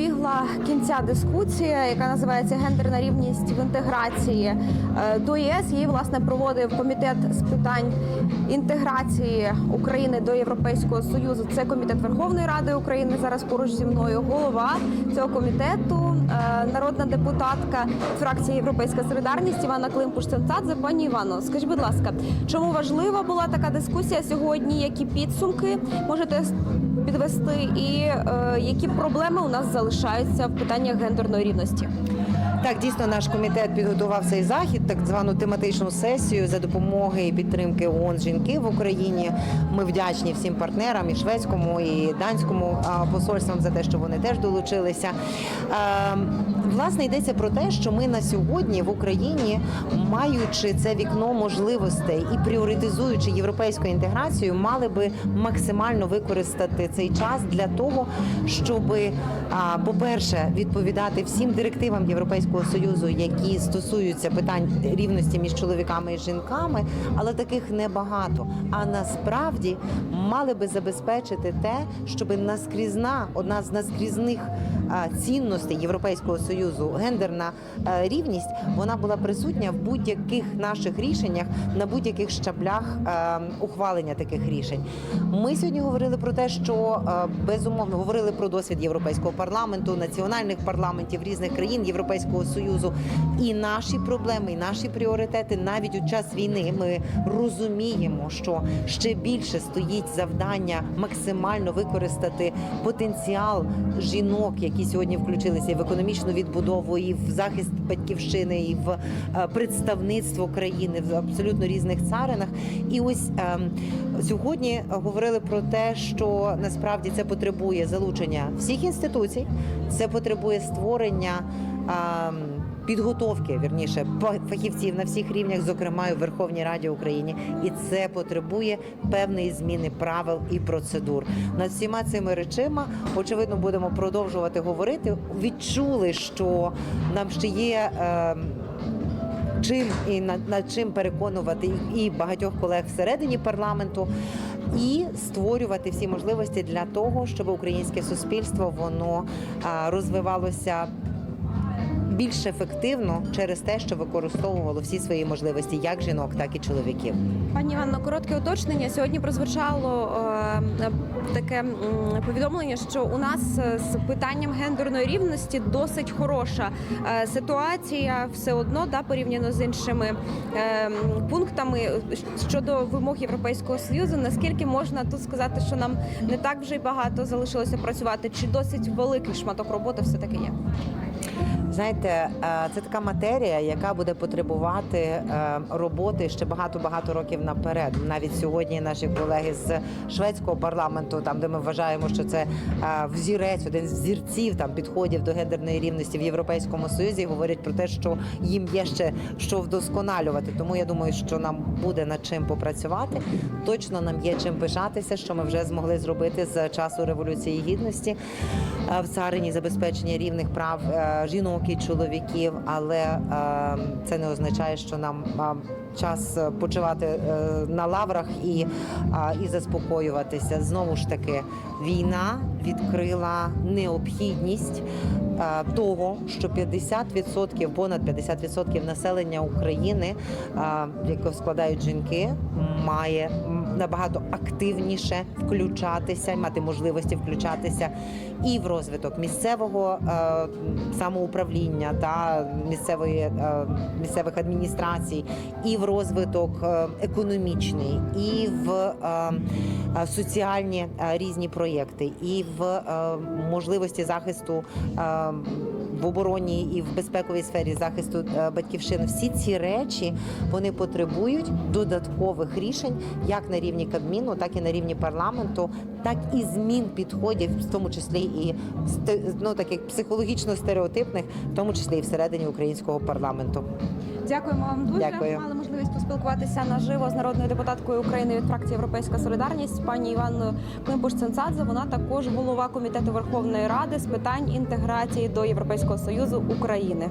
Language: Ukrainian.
добігла кінця дискусія, яка називається гендерна рівність в інтеграції е, до ЄС. Її власне проводив комітет з питань інтеграції України до Європейського союзу. Це комітет Верховної Ради України. Зараз поруч зі мною голова цього комітету, народна депутатка фракції Європейська Солідарність Івана климпуш ценцадзе Пані Івано, скажіть, будь ласка, чому важлива була така дискусія сьогодні? Які підсумки можете підвести, і е, які проблеми у нас залишаються в питаннях гендерної рівності? Так, дійсно, наш комітет підготував цей захід, так звану тематичну сесію за допомоги і підтримки ООН жінки в Україні. Ми вдячні всім партнерам і шведському, і данському посольствам за те, що вони теж долучилися. Власне, йдеться про те, що ми на сьогодні в Україні, маючи це вікно можливостей і пріоритизуючи європейську інтеграцію, мали би максимально використати цей час для того, щоб, по-перше, відповідати всім директивам Європейського союзу, які стосуються питань рівності між чоловіками і жінками, але таких небагато. А насправді мали би забезпечити те, щоб наскрізна одна з наскрізних цінностей Європейського союзу гендерна рівність вона була присутня в будь-яких наших рішеннях на будь-яких щаблях ухвалення таких рішень. Ми сьогодні говорили про те, що безумовно говорили про досвід європейського парламенту, національних парламентів різних країн Європейського союзу і наші проблеми, і наші пріоритети навіть у час війни. Ми розуміємо, що ще більше стоїть завдання максимально використати потенціал жінок, які сьогодні включилися і в економічну відбудову, і в захист батьківщини, і в е, представництво країни в абсолютно різних царинах. І ось ем, сьогодні говорили про те, що насправді це потребує залучення всіх інституцій, це потребує створення. Підготовки вірніше фахівців на всіх рівнях, зокрема і в Верховній Раді України, і це потребує певної зміни правил і процедур. Над всіма цими речима очевидно будемо продовжувати говорити. Відчули, що нам ще є. ем, чим і над, над чим переконувати і багатьох колег всередині парламенту. І створювати всі можливості для того, щоб українське суспільство воно розвивалося більш ефективно через те, що використовувало всі свої можливості, як жінок, так і чоловіків. Пані Іванно, коротке уточнення. Сьогодні прозвучало е, таке м, повідомлення, що у нас е, з питанням гендерної рівності досить хороша е, ситуація, все одно да порівняно з іншими е, пунктами щодо вимог Європейського союзу. Наскільки можна тут сказати, що нам не так вже й багато залишилося працювати, чи досить великий шматок роботи все таки є? Знаєте, е, це така матерія, яка буде потребувати е, роботи ще багато-багато років наперед. Навіть сьогодні наші колеги з шведського парламенту, там де ми вважаємо, що це е, взірець, один з взірців там підходів до гендерної рівності в Європейському Союзі, говорять про те, що їм є ще що вдосконалювати. Тому я думаю, що нам буде над чим попрацювати. Точно нам є чим пишатися, що ми вже змогли зробити з часу революції гідності в царині забезпечення рівних прав жінок і чоловіків, але е, це не означає, що нам е, час почувати е, на лаврах і, і заспокоюватися. Знову ж таки, війна відкрила необхідність е, того, що 50%, понад 50% населення України, е, яке складають жінки, має набагато активніше включатися, мати можливості включатися і в розвиток місцевого е, самоуправління та місцевої місцевих адміністрацій, і в розвиток економічний, і в соціальні різні проєкти, і в е, можливості захисту. е, в обороні і в безпековій сфері захисту е, батьківщини всі ці речі вони потребують додаткових рішень як на рівні Кабміну, так і на рівні парламенту, так і змін підходів, в тому числі і ну таких психологічно стереотипних, в тому числі і всередині українського парламенту. Дякуємо вам дуже. Дякую. Мали можливість поспілкуватися наживо з народною депутаткою України від фракції Європейська Солідарність пані Іванною климпуш ценцадзе Вона також голова комітету Верховної Ради з питань інтеграції до Європейського союзу України.